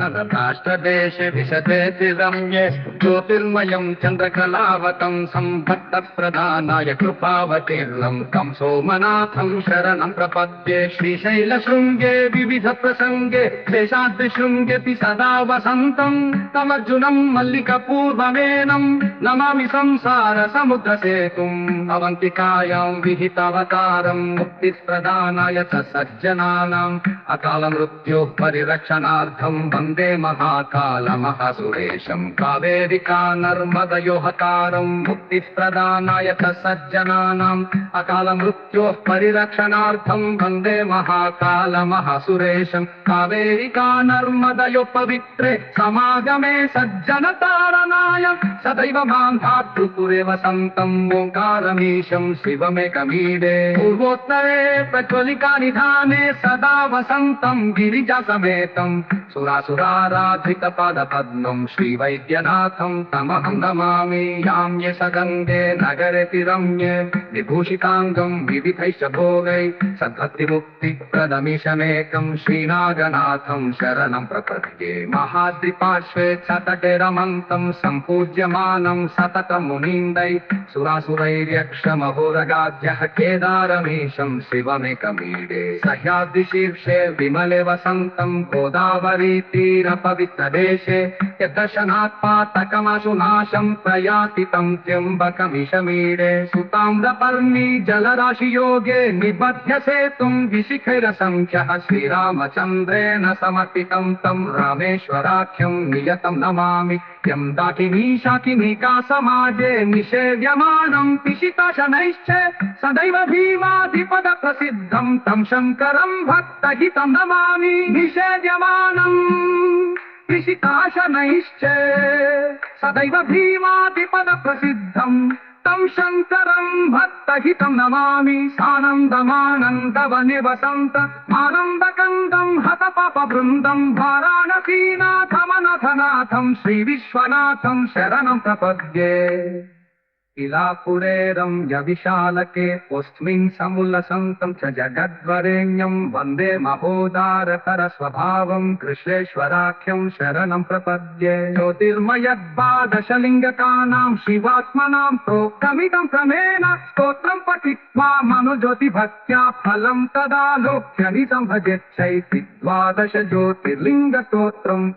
नरराष्ट्रदेशे विशतेति रम्ये ज्योतिर्मयम् चन्द्रकलावतम् सम्भक्तप्रधानाय कृपावतीर्णम् तं सोमनाथम् शरणम् प्रपद्ये श्रीशैलशृङ्गे विविधप्रसङ्गे शेषाद्रिशृङ्गेऽपि सदा वसन्तम् तमर्जुनम् मल्लिकपूर्वमेनम् नमामि संसारसमुद्रसेतुम् अवन्तिकायाम् विहितावतारम् मुक्तिप्रदानाय च सज्जनानाम् अकालमृत्योः परिरक्षणार्थम् वन्दे महाकालमहासुरेशम् कावेरिका नर्मदयोहकारम् मुक्तिप्रदानाय च सज्जनानाम्। अकालमृत्योः परिरक्षणार्थम् वन्दे महाकालमहासुरेशम् कावेरिका नर्मदयो पवित्रे समागमे सज्जनतारणाय सदैव मां भातृपुरे वसन्तम् ओङ्कारमीशम् शिवमेकमीडे पूर्वोत्तरे प्रज्वलिका निधाने सदा वसन्तम् गिरिजा समेतम् सुरासुराराधितपदपद्मम् श्रीवैद्यनाथम् तमहं नमामि याम्ये सगङ्गे नगरे तिरम्ये विभूषिताङ्गम् विविधैश्च भोगै सद्भक्तिमुक्तिप्रदमिशमेकम् श्रीनागनाथम् शरणम् प्रपद्ये महाद्रिपार्श्वे तटे रमन्तम् सम्पूज्यमानम् सततम् मुनीन्दै सुरासुरैर्यक्षमहोरगाद्यः केदारमीशम् शिवमेकमीडे सह्याद्रिशीर्षे विमले वसन्तम् गोदावरी तीरपवित्रदेशे यद्दर्शनात् पातकमशुनाशम् प्रयाति तम् त्र्यम्बकमिशमीडे सुताम्रपर्णी जलराशियोगे निबध्य सेतुम् विशिखैरसङ्ख्यः श्रीरामचन्द्रेण समर्पितम् तम् रामेश्वराख्यम् नियतम् नमामि यम् दाकिनी शाकिनिका समाजे निषेव्यमानम् पिशिताशनैश्च सदैव भीमाधिपद प्रसिद्धम् तम् शङ्करम् भक्तहितम् नमामि निषेव्यमानम् पिशिताशनैश्च सदैव भीमाधिपद प्रसिद्धम् तं शङ्करम् भक्तहितम् नमामि। सानन्दमानन्दवनि वसन्त आनन्दकन्दम् हतपपवृन्दम् वाराणसीनाथमनथनाथम् श्रीविश्वनाथम् शरणम् प्रपद्ये। इलापुरेरम् यविशालके कोऽस्मिन् समुल्लसन्तं च जगद्वरेण्यं वंदे महोदारतरस्वभावं कृष्णेश्वराख्यं शरणं प्रपद्ये। ज्योतिर्मयद्वादशलिङ्गकानां शिवात्मनां प्रोक्तमिदं क्रमेण स्त्रोत्र पठित्वा मनुज्योतिभक्त्या फलं तदा लोक्यनि सम्भजेच्छैति द्वादश ज्योतिर्लिङ्गस्तोत्रं